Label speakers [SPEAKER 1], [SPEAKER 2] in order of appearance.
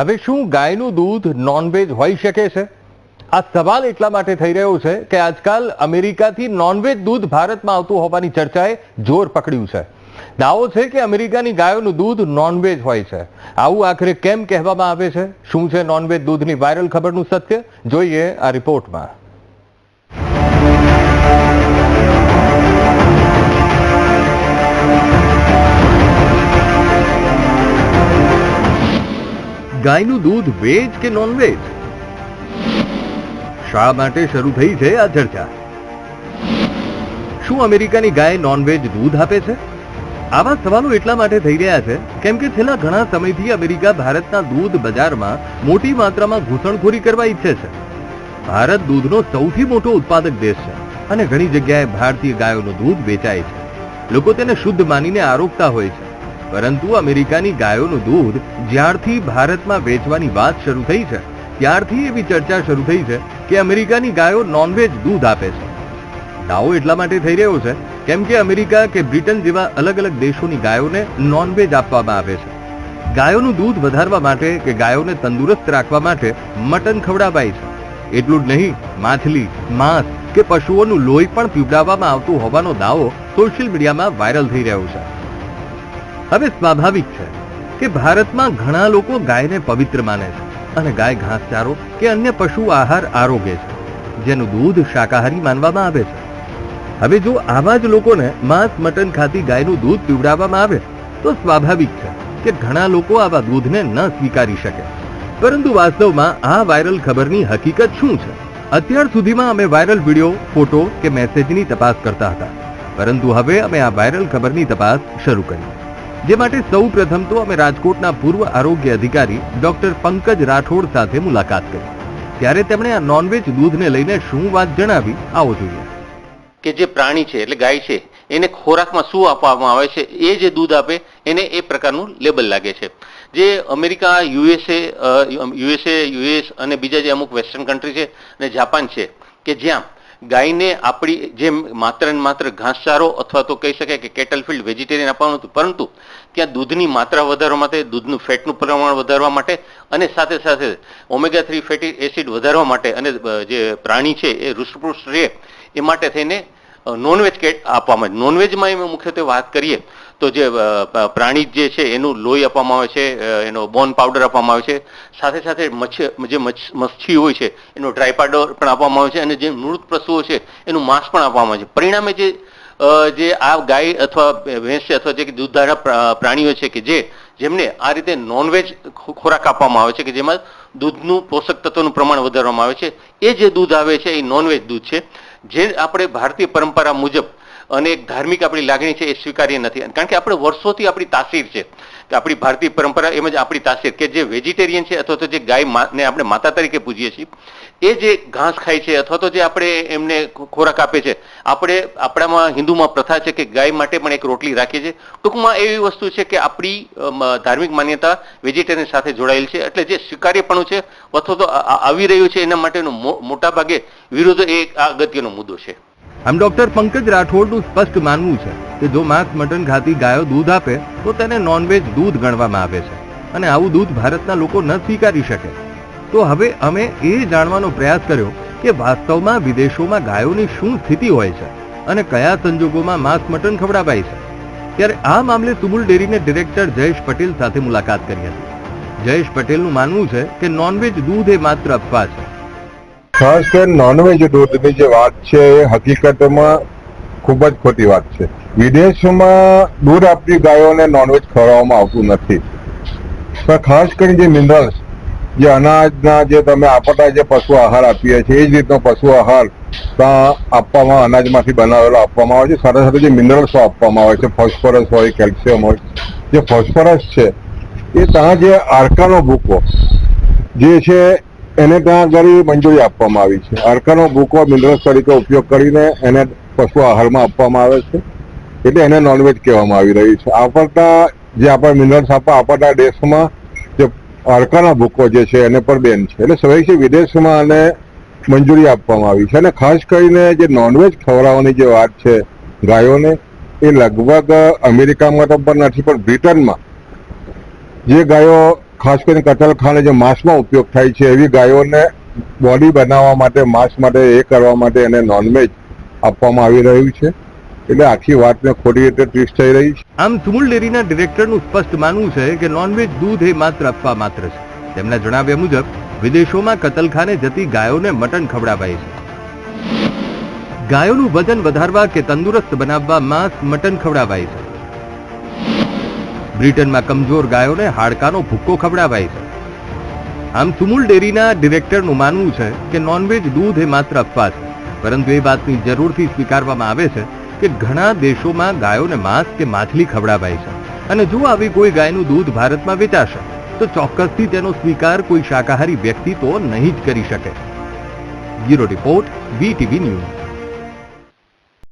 [SPEAKER 1] હવે શું ગાયનું દૂધ નોનવેજ હોઈ શકે છે? આ સવાલ એટલા માટે થઈ રહ્યો છે કે આજકાલ અમેરિકાથી નોનવેજ દૂધ ભારતમાં આવતું હોવાની ચર્ચાએ જોર પકડ્યું છે. દાવો છે કે અમેરિકાની ગાયોનું દૂધ નોનવેજ હોય છે. આવું આખરે કેમ કહેવામાં આવે છે? શું છે નોનવેજ દૂધની વાયરલ ખબરનું સત્ય? જોઈએ આ રિપોર્ટમાં. ગાયનું દૂધ વેજ કે નોનવેજ શા માટે શરૂ થઈ છે આ ચર્ચા? શું અમેરિકાની ગાય નોનવેજ દૂધ આપે છે? આવા સવાલો એટલા માટે થઈ રહ્યા છે કેમ કે છેલ્લા ઘણા સમયથી અમેરિકા ભારતના દૂધ બજારમાં મોટી માત્રામાં ઘૂસણખોરી કરવા ઈચ્છે છે. ભારત દૂધનો સૌથી મોટો ઉત્પાદક દેશ છે અને ઘણી જગ્યાએ ભારતીય ગાયોનું દૂધ વેચાય છે. લોકો તેને શુદ્ધ માનીને આરોપતા હોય છે. પરંતુ અમેરિકાની ગાયોનું દૂધ જ્યારથી ભારતમાં વેચવાની વાત શરૂ થઈ છે, ત્યારથી એવી ચર્ચા શરૂ થઈ છે કે અમેરિકાની ગાયો નોનવેજ દૂધ આપે છે. દાવો એટલા માટે થઈ રહ્યો છે, કેમ કે અમેરિકા કે બ્રિટન જેવા અલગ અલગ દેશોની ગાયોને નોનવેજ આપવામાં આવે છે. ગાયોનું દૂધ વધારવા માટે કે ગાયોને તંદુરસ્ત રાખવા માટે મટન ખવડાવાય છે. એટલું જ નહીં, માછલી, માંસ કે પશુઓનું લોહી પણ પીવડાવવામાં આવતું હોવાનો દાવો સોશિયલ મીડિયામાં વાયરલ થઈ રહ્યો છે. હવે સ્વાભાવિક છે કે ભારતમાં ઘણા લોકો ગાયને પવિત્ર માને છે અને ગાય ઘાસચારો કે અન્ય પશુ આહાર આરોગ્ય છે, જેનું દૂધ શાકાહારી માનવામાં આવે છે. હવે જો આવા જ લોકોને માંસ, મટન ખાતી ગાયનું દૂધ પીવડાવવામાં આવે, તો સ્વાભાવિક છે કે ઘણા લોકો આવા દૂધને ન સ્વીકારી શકે. પરંતુ વાસ્તવમાં આ વાયરલ ખબરની હકીકત શું છે? અત્યાર સુધીમાં અમે વાયરલ વીડિયો, ફોટો કે મેસેજની તપાસ કરતા હતા. પરંતુ હવે અમે આ વાયરલ ખબરની તપાસ શરૂ કરી. જે માટે સૌ પ્રથમ તો અમે રાજકોટના પૂર્વ આરોગ્ય અધિકારી ડોક્ટર પંકજ રાઠોડ સાથે મુલાકાત કરી. ત્યારે તેમણે આ નોનવેજ દૂધને લઈને શું વાત જણાવી, આવો જોઈએ.
[SPEAKER 2] કે જે પ્રાણી છે, એટલે ગાય છે, એને ખોરાકમાં શું આપવામાં આવે છે, એ જે દૂધ આપે, એને એ પ્રકારનું લેબલ લાગે છે. જે અમેરિકા, યુએસએ યુએસએ, યુએસ અને બીજા જે અમુક વેસ્ટર્ન કન્ટ્રી છે અને જાપાન છે, કે જ્યાં ગાયને આપણી જેમ માત્ર ને માત્ર ઘાસચારો અથવા તો કહી શકાય કે કેટલ ફીલ્ડ વેજીટેરિયન આપવાનું હતું, પરંતુ ત્યાં દૂધની માત્રા વધારવા માટે, દૂધનું ફેટનું પ્રમાણ વધારવા માટે અને સાથે સાથે ઓમેગા થ્રી ફેટી એસિડ વધારવા માટે અને જે પ્રાણી છે એ હૃષ્ટપુષ્ટ રહે એ માટે થઈને નોનવેજ આપવામાં આવે. નોનવેજમાં એમ મુખ્યત્વે વાત કરીએ, તો જે પ્રાણી જે છે, એનું લોહી આપવામાં આવે છે એનો બોન પાવડર આપવામાં આવે છે. સાથે સાથે મચ્છી, જે મચ્છી હોય છે, એનો ડ્રાય પાવડર પણ આપવામાં આવે છે અને જે મૃત પશુઓ છે, એનું માંસ પણ આપવામાં આવે છે. પરિણામે જે જે આ ગાય અથવા ભેંસ છે અથવા જે દૂધધારા પ્રાણીઓ છે કે જે, જેમને આ રીતે નોનવેજ ખોરાક આપવામાં આવે છે કે જેમાં દૂધનું પોષક તત્વનું પ્રમાણ વધારવામાં આવે છે, એ જે દૂધ આવે છે, એ નોનવેજ દૂધ છે. જે આપણે ભારતીય પરંપરા મુજબ અને એક ધાર્મિક આપણી લાગણી છે એ સ્વીકાર્ય નથી. કારણ કે આપણે વર્ષોથી આપણી તાસીર છે કે આપણી ભારતીય પરંપરા એમ જ આપણી તાસીર કે જે વેજીટેરિયન છે અથવા તો જે ગાય ને આપણે માતા તરીકે પૂજીએ છીએ. એ જે ઘાસ ખાય છે અથવા તો જે આપણે એમને ખોરાક આપે છે, આપણે આપણામાં હિન્દુમાં પ્રથા છે કે ગાય માટે પણ એક રોટલી રાખીએ છીએ. ટૂંકમાં એવી વસ્તુ છે કે આપણી ધાર્મિક માન્યતા વેજીટેરિયન સાથે જોડાયેલ છે, એટલે જે સ્વીકાર્યપણું છે અથવા તો આવી રહ્યું છે એના માટેનો મોટા ભાગે વિરોધ એ અગત્યનો મુદ્દો છે.
[SPEAKER 1] આમ ડોક્ટર પંકજ રાઠોડનું સ્પષ્ટ માનવું છે કે જો માંસ મટન ખાતી ગાયો દૂધ આપે, તો તેને નોનવેજ દૂધ ગણવામાં આવે છે. અને આવું દૂધ ભારતના લોકો ન સ્વીકારી શકે. તો હવે અમે એ જાણવાનો પ્રયાસ કર્યો કે વાસ્તવમાં વિદેશોમાં ગાયોની શું સ્થિતિ હોય છે અને કયા સંજોગોમાં માંસ મટન ખવડાવાય છે. ત્યારે આ મામલે સુમુલ ડેરીને ડિરેક્ટર જયેશ પટેલ સાથે મુલાકાત કરી હતી. જયેશ પટેલનું માનવું છે કે નોનવેજ દૂધ એ માત્ર અફવા છે.
[SPEAKER 3] ખાસ કરીને નોનવેજ દૂધની જે વાત છે એ હકીકતમાં ખૂબ જ ખોટી વાત છે. વિદેશમાં દૂધ આપતી ગાયોને નોનવેજ ખવડાવવામાં આવતું નથી. પણ ખાસ કરીને જે મિનરલ્સ જે અનાજના જે તમે આપતા જે પશુ આહાર આપીએ છીએ, એ જ રીતનો પશુ આહાર ત્યાં આપવામાં અનાજમાંથી બનાવેલો આપવામાં આવે છે. સાથે સાથે જે મિનરલ્સો આપવામાં આવે છે ફોસ્ફરસ હોય કેલ્શિયમ હોય, જે ફોસ્ફરસ છે, એ ત્યાં જે આરકાનો ભૂકો જે છે, એને ત્યાં આગળ મંજૂરી આપવામાં આવી છે. આરકાનો ભૂકો મિનરલ્સ તરીકે ઉપયોગ કરીને એને પશુ આહારમાં આપવામાં આવે છે. એટલે એને નોનવેજ કહેવામાં આવી રહ્યું છે. આપણા જે આપણા મિનરલ્સ આપવા આપણા દેશમાં અર્કાના ભૂકો જે છે એને પણ બેન છે. એટલે સ્વૈચ્છિક વિદેશમાં આને મંજૂરી આપવામાં આવી છે. અને ખાસ કરીને જે નોનવેજ ખવડાવવાની જે વાત છે ગાયોને, એ લગભગ અમેરિકામાં તો પણ નથી, પણ બ્રિટનમાં જે ગાયો ખાસ કરીને કટલખાને જે માંસમાં ઉપયોગ થાય છે, એવી ગાયોને બોડી બનાવવા માટે, માંસ માટે, એ કરવા માટે એને નોનવેજ આપવામાં આવી રહ્યું છે. એટલે આખી વાતને ખોટી રીતે ટ્વિસ્ટ થઈ રહી છે.
[SPEAKER 1] આમ સુમુલ ડેરીના ડિરેક્ટરનું સ્પષ્ટ માનવું છે કે નોનવેજ દૂધ એ માત્ર અફવા માત્ર છે. તેમના જણાવ્યા મુજબ, વિદેશોમાં કતલખાને જતી ગાયોને મટન ખવડાવાય છે. ગાયોનું વજન વધારવા કે તંદુરસ્ત બનાવવા માંસ મટન ખવડાવાય છે. બ્રિટનમાં કમજોર ગાયોને હાડકાનો ભૂક્કો ખવડાવાય છે. આમ સુમુલ ડેરીના ડિરેક્ટરનું માનવું છે કે નોનવેજ દૂધ એ માત્ર અફવા છે. પરંતુ એ વાતની જરૂરથી સ્વીકારવામાં આવે છે કે ઘણા દેશોમાં ગાયોને માંસ કે માછલી ખવડાવાય છે. અને જો આવી કોઈ ગાયનું દૂધ ભારતમાં વેચાશે, તો ચોક્કસથી તેનો સ્વીકાર કોઈ શાકાહારી વ્યક્તિ તો નહીં જ કરી શકે. Bureau report BTV news